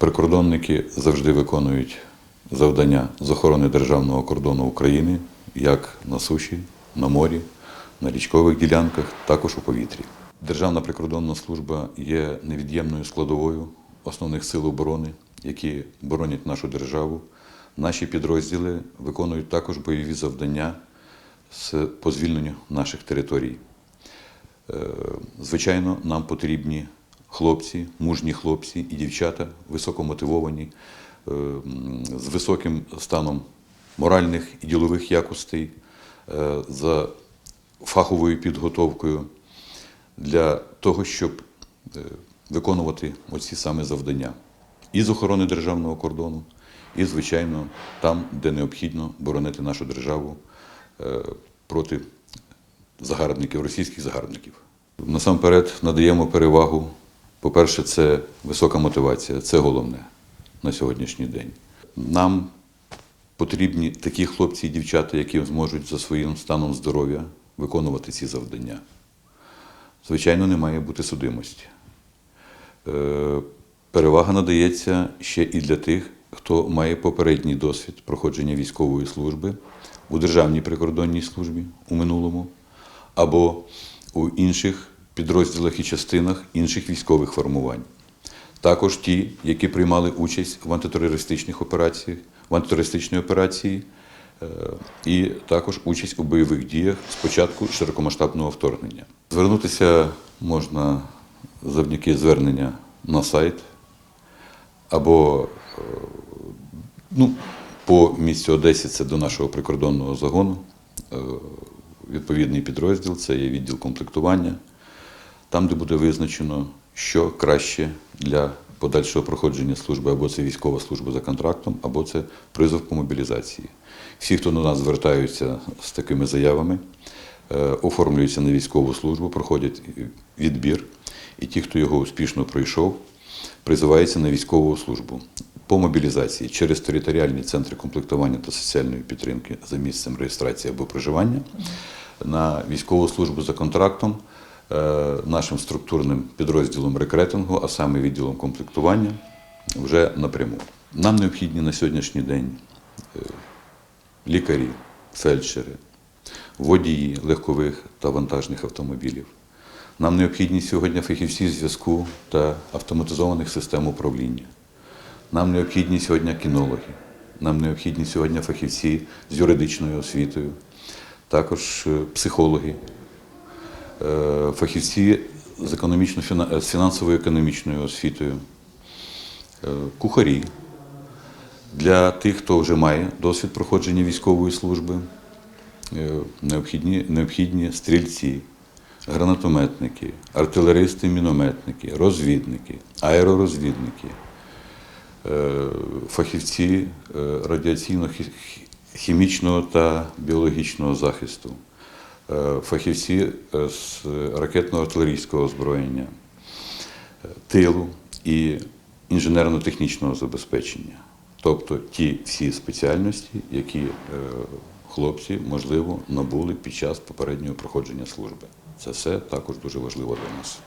Прикордонники завжди виконують завдання з охорони державного кордону України як на суші, на морі, на річкових ділянках, також у повітрі. Державна прикордонна служба є невід'ємною складовою основних сил оборони, які боронять нашу державу. Наші підрозділи виконують також бойові завдання з по звільненню наших територій. Е, Звичайно, нам потрібні хлопці, мужні хлопці і дівчата, високомотивовані, е, з високим станом моральних і ділових якостей, е, за фаховою підготовкою для того, щоб е, виконувати оці саме завдання. І з охорони державного кордону, і, звичайно, там, де необхідно боронити нашу державу проти загарбників, російських загарбників. Насамперед надаємо перевагу. По-перше, це висока мотивація, це головне на сьогоднішній день. Нам потрібні такі хлопці і дівчата, які зможуть за своїм станом здоров'я виконувати ці завдання. Звичайно, не має бути судимості. Е, Перевага надається ще і для тих, хто має попередній досвід проходження військової служби у Державній прикордонній службі у минулому, або у інших підрозділах і частинах інших військових формувань. Також ті, які приймали участь в антитерористичних операціях, в антитерористичній операції, е, і також участь у бойових діях з початку широкомасштабного вторгнення. Звернутися можна завдяки звернення на сайт або е, ну, по місцю Одесі це до нашого прикордонного загону. Е, Відповідний підрозділ це є відділ комплектування, там, де буде визначено, що краще для подальшого проходження служби, або це військова служба за контрактом, або це призов по мобілізації. Всі, хто до нас звертаються з такими заявами, е, оформлюються на військову службу, проходять відбір, і ті, хто його успішно пройшов, призиваються на військову службу по мобілізації через територіальні центри комплектування та соціальної підтримки за місцем реєстрації або проживання на військову службу за контрактом нашим структурним підрозділом рекретингу, а саме відділом комплектування, вже напряму. Нам необхідні на сьогоднішній день е, лікарі, фельдшери, водії легкових та вантажних автомобілів. Нам необхідні сьогодні фахівці зв'язку та автоматизованих систем управління. Нам необхідні сьогодні кінологи, нам необхідні сьогодні фахівці з юридичною освітою, також е, психологи, е, фахівці з, з фінансово-економічною освітою, е, кухарі. Для тих, хто вже має досвід проходження військової служби, е, необхідні, необхідні стрільці, гранатометники, артилеристи, мінометники, розвідники, аеророзвідники, е, фахівці е, радіаційно-хімічного та біологічного захисту, е, фахівці е, з ракетно-артилерійського озброєння, е, тилу і інженерно-технічного забезпечення. Тобто ті всі спеціальності, які е, хлопці, можливо, набули під час попереднього проходження служби. Це все також дуже важливо для нас.